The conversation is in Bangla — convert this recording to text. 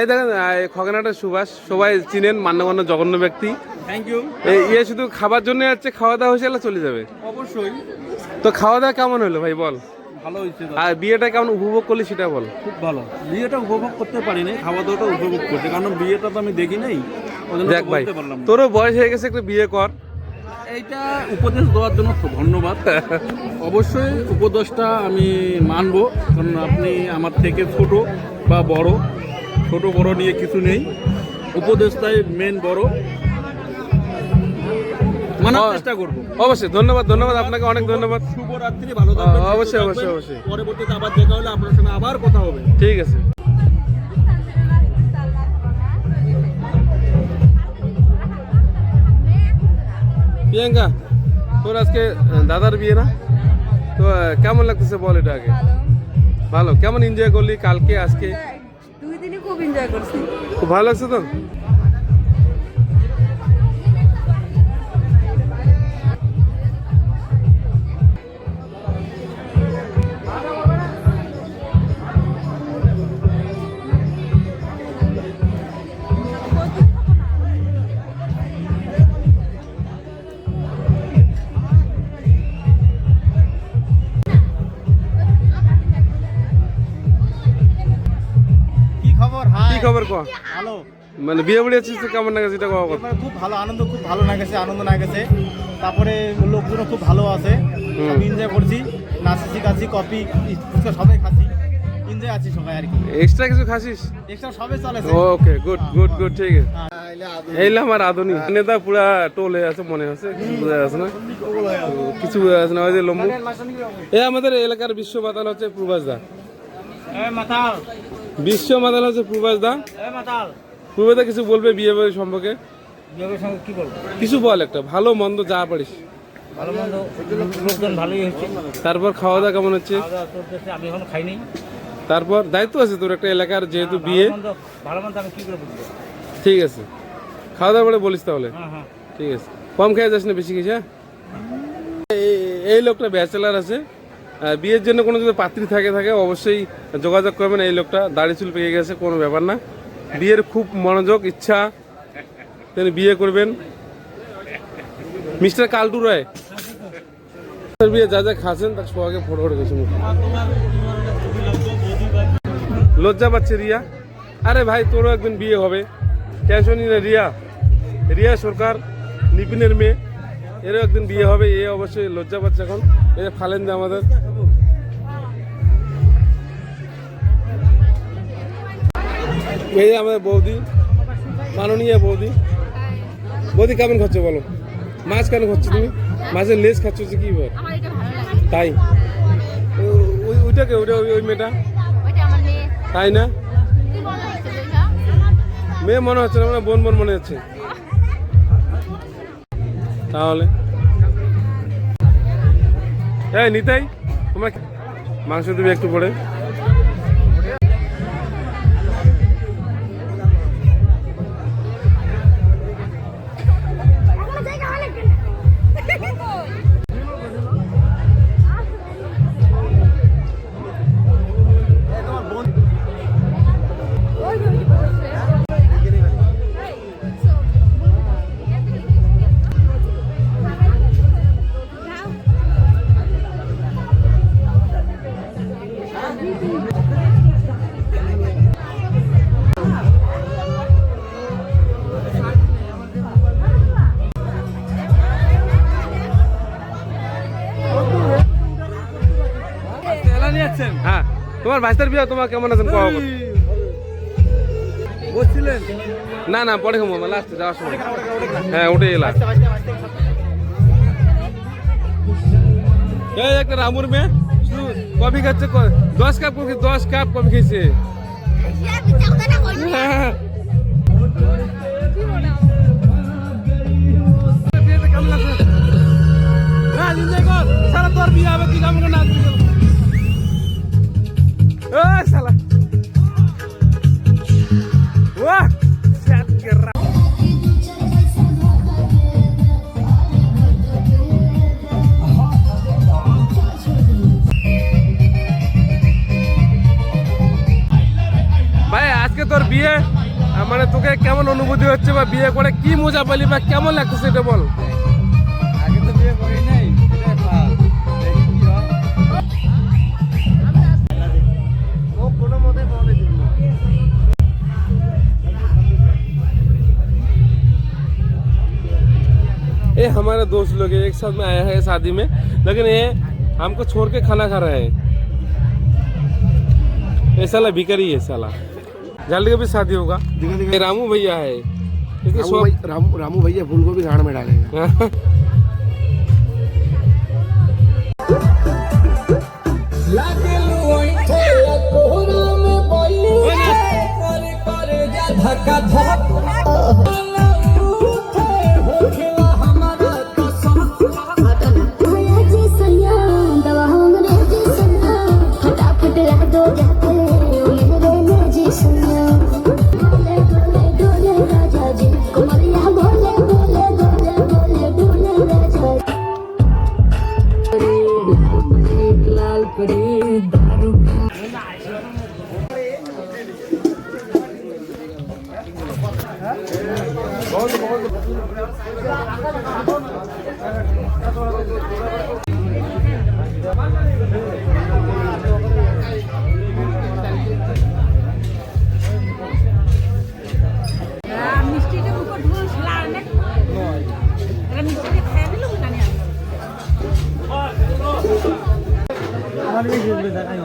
এই দেখেন খগেনাটা সুভাষ সবাই চিনেন মান্যগণ্য জঘন্য ব্যক্তি। থ্যাংক ইউ ইয়ে শুধু খাবার জন্য যাচ্ছে খাওয়া দাওয়া হয়েছে চলে যাবে। অবশ্যই। তো খাওয়া দাওয়া কেমন হলো ভাই বল? ভালো হয়েছে আর বিয়েটা কেমন উপভোগ করলি সেটা বল। খুব ভালো। বিয়েটা উপভোগ করতে পারিনি খাওয়া দাওয়াটা উপভোগ করতে কারণ বিয়েটা তো আমি দেখি নাই দেখ ভাই। তোরও বয়স হয়ে গেছে একটা বিয়ে কর। এইটা উপদেশ দেওয়ার জন্য খুব ধন্যবাদ। অবশ্যই উপদেশটা আমি মানব কারণ আপনি আমার থেকে ছোট বা বড়। ছোট বড় নিয়ে কিছু নেই। উপদেশটাই মেন বড়। মানার চেষ্টা করব। অবশ্যই ধন্যবাদ ধন্যবাদ আপনাকে অনেক ধন্যবাদ। শুভরাত্রি ভালো থাকবেন অবশ্যই, অবশ্যই, অবশ্যই। পরবর্তীতে আবার দেখা হলে আপনার সঙ্গে আবার কথা হবে। ঠিক আছে। প্রিয়াঙ্কা তোর আজকে দাদার বিয়ে না? তো কেমন লাগতেছে বল এটা আগে? ভালো। কেমন এনজয় করলি কালকে আজকে? দুই দিনই খুব এনজয় করছি। খুব ভালো লাগছে তো? খবর কি? ভালো। মানে বিয়ে বাড়ি আছিস কেমন লাগছে এটা কওয়া খুব ভালো আনন্দ খুব ভালো লাগেছে আনন্দ লাগেছে তারপরে লোকজনও খুব ভালো আছে। আমি এনজয় করছি। নাচি খাচ্ছি কপি সবাই খাচ্ছি। এনজয় আছি সবাই আর কি। এক্সট্রা কিছু খাসিস? এক্সট্রা সবাই চলেছে ওকে গুড গুড গুড ঠিক আছে। এইলাম আর আধুনিক নেতা পুরা টোল হয়ে আছে মনে আছে? কিছু বোঝা যাচ্ছে না? কিছু বোঝা যাচ্ছে না ওই যে লম্বু। এ আমাদের এলাকার বিশ্ব মাতাল হচ্ছে প্রভাস দা। মাতাল। বিশ্ব মাতাল হচ্ছে প্রভাস দা। প্রভাস দা কিছু বলবে বিয়ে বাড়ি সম্পর্কে? কি বলব? কিছু বল একটা ভালো মন্দ যা পারিস। ভালো মন্দ লোকজন ভালোই হচ্ছে। তারপর খাওয়া দাওয়া কেমন হচ্ছে? আমি এখন খাইনি। তারপর দায়িত্ব আছে তোর একটা এলাকার যেহেতু বিয়ে। ভালো মন্দ আমি কি করে বুঝব? ঠিক আছে। খাওয়া দাওয়া পরে বলিস তাহলে। হ্যাঁ হ্যাঁ। ঠিক আছে। কম খেয়ে যাস না বেশি খেয়েছে এই- এই লোকটা ব্যাচেলার আছে। বিয়ের জন্য কোনো যদি পাত্রী থাকে থাকে অবশ্যই যোগাযোগ করবেন। এই লোকটা দাড়ি চুল পেয়ে গেছে, কোনো ব্যাপার না। বিয়ের খুব মনোযোগ, ইচ্ছা, তিনি বিয়ে করবেন। মিস্টার কালটু রায়। বিয়ে যা যা খাচ্ছেন, তার সবাইকে ফটো ফটো গেছে লজ্জা পাচ্ছে রিয়া। আরে ভাই, তোরও একদিন বিয়ে হবে। টেনশনই না রিয়া। রিয়া সরকার, নিপিনের মেয়ে। এরও একদিন বিয়ে হবে এ অবশ্যই লজ্জা পাচ্ছে এখন। এই যে ফালেন দে আমাদের। এই যে আমাদের বৌদি মাননীয় বৌদি। বৌদি কেমন খাচ্ছ বলো? মাছ কেন খাচ্ছ তুমি? মাছের লেজ খাচ্ছ যে কি বল? তাই? ওইটাকে ওইটা ওই মেয়েটা? তাই না? মেয়ে মনে হচ্ছে না মানে বোন বোন মনে হচ্ছে। তাহলে। এই নিতাই তোমার মাংস দিবি একটু পরে? তোমার ভাইস্তার বিয়ে তোমার কেমন আছেন কওয়া বল। না না পরে ঘুমো লাস্টে যাওয়ার সময় হ্যাঁ উঠে এলাম এই একটা রামুর মেয়ে কফি খাচ্ছে দশ কাপ কফি দশ কাপ কফি খেয়েছে হ্যাঁ। হ্যাঁ। শালা তোর বিয়ে হবে, তুই কেমন নাচবি? ভাই আজকে তোর বিয়ে কেমন অনুভূতি হচ্ছে বা বিয়ে করে কি মজা পেলি বা কেমন লাগতেছে এটা বল আগে তো বিয়ে করি নাই এটাই ফার্স্ট দেখি কি হয় ও কোনো মতে পড়ে দিল ये हमारे दोस्त लोग हैं, एक साथ में आया है शादी में लेकिन ये हमको छोड़ के खाना खा रहे हैं ये साला भिखारी है साला जल्दी अभी भी शादी होगा? ये रामू भैया है। रामू भाई रामू रामू भैया फूल को भी गाड़ में डालेगा जी एक लाल पिंक Thank you. আমার বেশি দেখাই